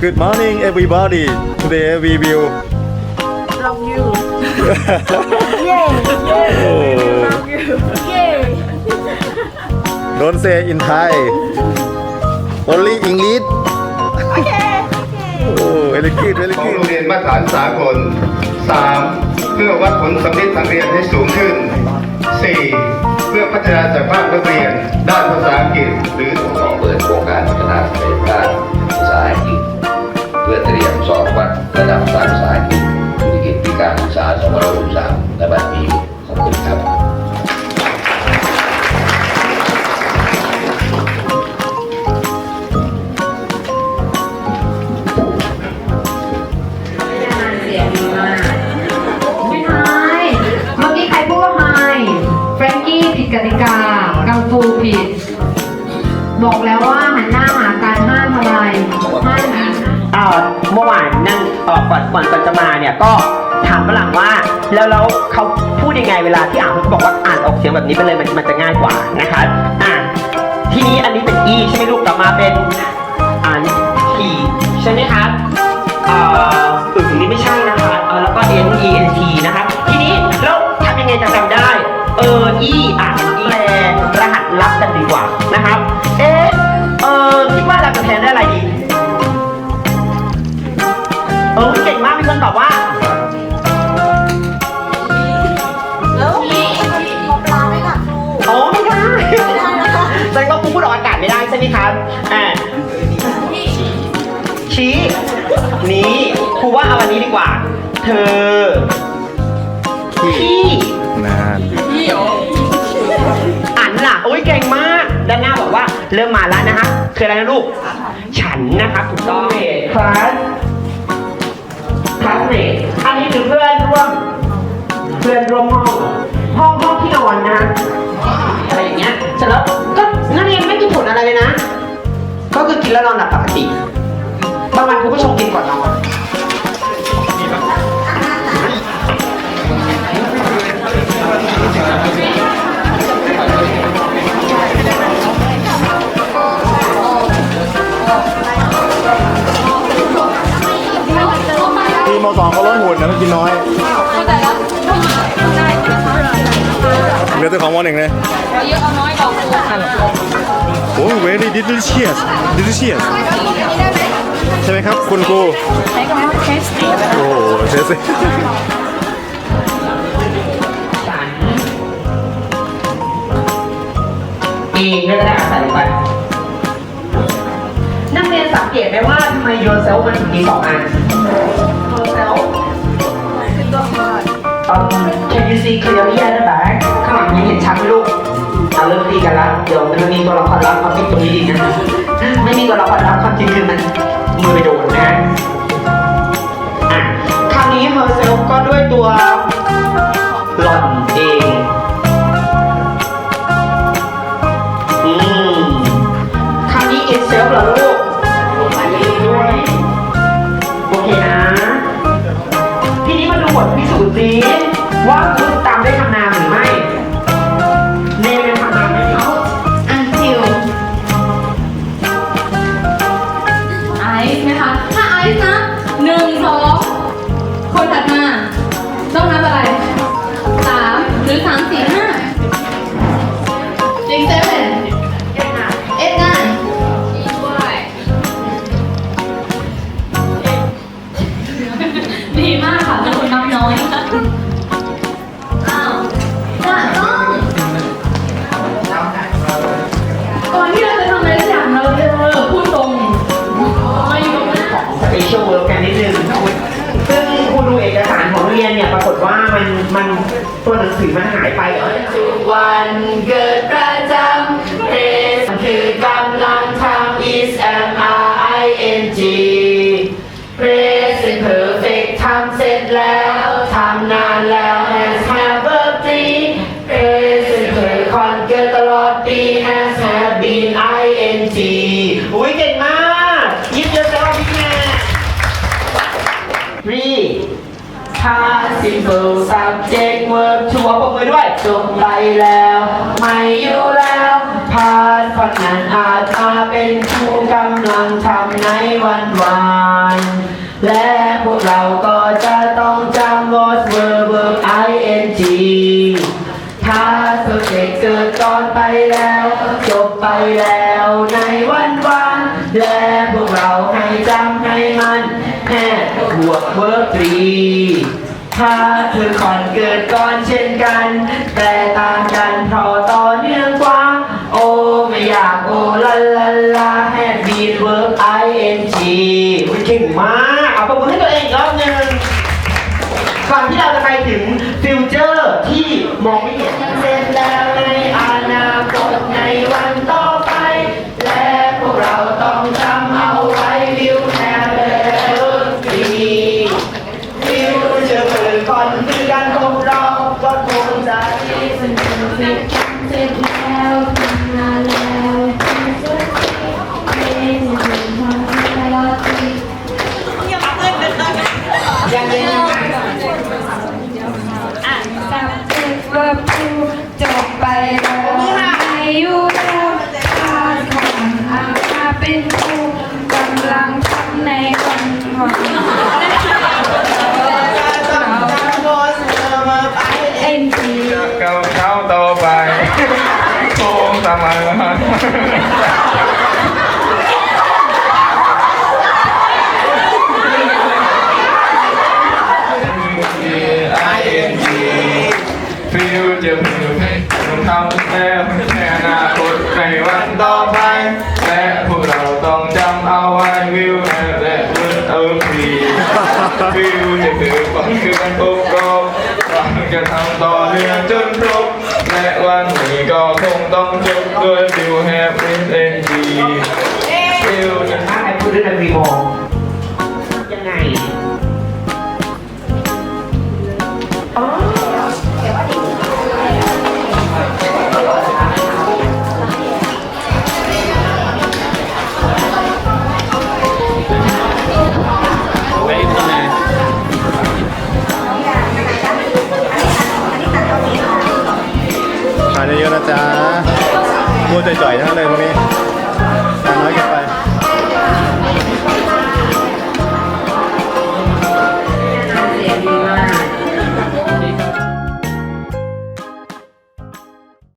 Good morning everybody today we will Love you. oh, Love you. Yay. don't say in Thai only English Okay. oh very good very ของ good โรงเรียนมาตรฐานสากล 3. เพื่อวัดผลสำลิดทางเรียนให้สูงขึ้น 4. เพื่อพัฒนาศักยภาพนักเรียน ด้านภาษาอังกฤษหรือขอเปิดโครงการพัฒนาศักยภาพภาษาอังกฤษเพื่อเตรียมสอบวัดระดับภาษาอังกฤษธุรกิจปีการศึกษา2563และบัดนี้ขอบคุณครับเสียงดีมากไม่ไฮเมื่อกี้ใครพูดว่าไฮแฟรงกี้ผิดกติกากังฟูผิด บอกแล้วว่าหันหน้าหาการห้ามอะไร อ่อเมื่อวานนั่งเอ่อก่อนก่อนก่อนจะมาเนี่ยก็ถามฝรั่งว่า แล้วแล้วเขาพูดยังไงเวลาที่อ่านเขาบอกว่าอ่านออกเสียงแบบนี้ไปเลยมันมันจะง่ายกว่านะคะอะทีนี้อันนี้เป็น e ใช่ไหมลูกต่อมาเป็นอ่าน t ใช่ไหมครับเอ่ออึ่งนี่ไม่ใช่นะคะเออแล้วก็ n e n t นะครับทีนี้แล้วทำยังไงจะจำได้เออ e อ่าน มากมีคนตอบว่าแล้วมีหมอปลาไหมคะครูโอ้ไม่ได้ไม่ได้นะคะแสดงว่าครูพูดออกอากาศไม่ได้ใช่ไหมครับอ่าชี้นี้ครูว่าเอาอันนี้ดีกว่า เธอที่นานอ่านล่ะโอ้ยเก่งมาก ด้านหน้าบอกว่าเริ่มมาแล้วนะฮะคืออะไรนะลูก ฉันนะครับถูกต้องคลาสาสเมทอันนี้คือเพื่อนร่วม เพื่อนร่วมห้องห้องห้องที่นอนนะอะไรอย่างเงี้ยเสร็จแล้วก็นักเรียนไม่มีผลอะไรเลยนะ ก็คือกินแล้วนอนหลับปกติบางวันคุณผู้ชมกินก่อนนอน เหลือแต่ของมหนึ่งเลยโอ้ very delicious delicious ใช่ไหมครับ คุณครูโอ้โหเทสเองก็จะได้อาศัยไปนักเรียนสังเกตไหมว่าทำไมโยนเซลมันถึงมีสองอัน you see clearly at the back ข้างหลังยังเห็นชัดไหมลูกเอาเริ่มตีกันละเดี๋ยวมันมีตัวละครลับมาปิดตรงนี้ดีนะไม่มีตัวละครลับความจริงคือมันมือไปโดนนะอะคราวนี้ herself ก็ด้วยตัวหล่อนเองอืมคราวนี้ itself เหรอลูกด้วยโอเคนะทีนี้มาดูบทพิสูจน์สิว่า ชียลเวิร์กกันนิดนึงซึ่งคุณดูเอกสารของเรียนเนี่ยปรากฏว่ามันมันตัวหนังสือมันหายไปเออวันเกิดประจำเรสคือกำลังทำ is m r i n g present perfect ทำเสร็จแล้ว 5 simple subject verb ชัวร์ปมมือด้วยจบไปแล้ว ไม่อยู่แล้วพาดฝันนั้นอาจมาเป็นผู้กำลังทำในวันวานและพวกเราก็จะต้องจำ was verb verb ing ถ้าเธอเกิดเกิดก่อนไปแล้ว จบไปแล้วในวันวาน และพวกเราให้จำให้มันแค่บวกเวิร์กตรีถ้าคือก่อนเกิดก่อนเช่นกัน แต่ต่างกันเพราะต่อเนื่องกว่า โอไม่อยากโอลาลาลาแฮปปี้เวิร์กไอเอ็นจีเก่งมากเอาประมือให้ตัวเองอีกรอบหนึ่งก่อนที่เราจะไปถึงฟิวเจอร์ที่มองไม่เห็นเสร็จแล้ว ฟิวจะมือให้ต้องทำแล้วในอนาคตในวันต่อไปและพวกเราต้องจำเอาไว้วิวและเวิร์ดเอิร์ธฟีฟิวจะถือฝันคือการพบรอบหวังจะทำต่อเนื่องจนครบและวันนี้ก็คงต้องจบ ด้วยฟิวแฮปปี้เอ็นจีฟิวจะถ้าใครพูดเรื่องรีโมยังไงอ๋อทาเยอะๆนะจ๊ะ มัวใจจ่อยทั้งนั้นเลยพวกนี้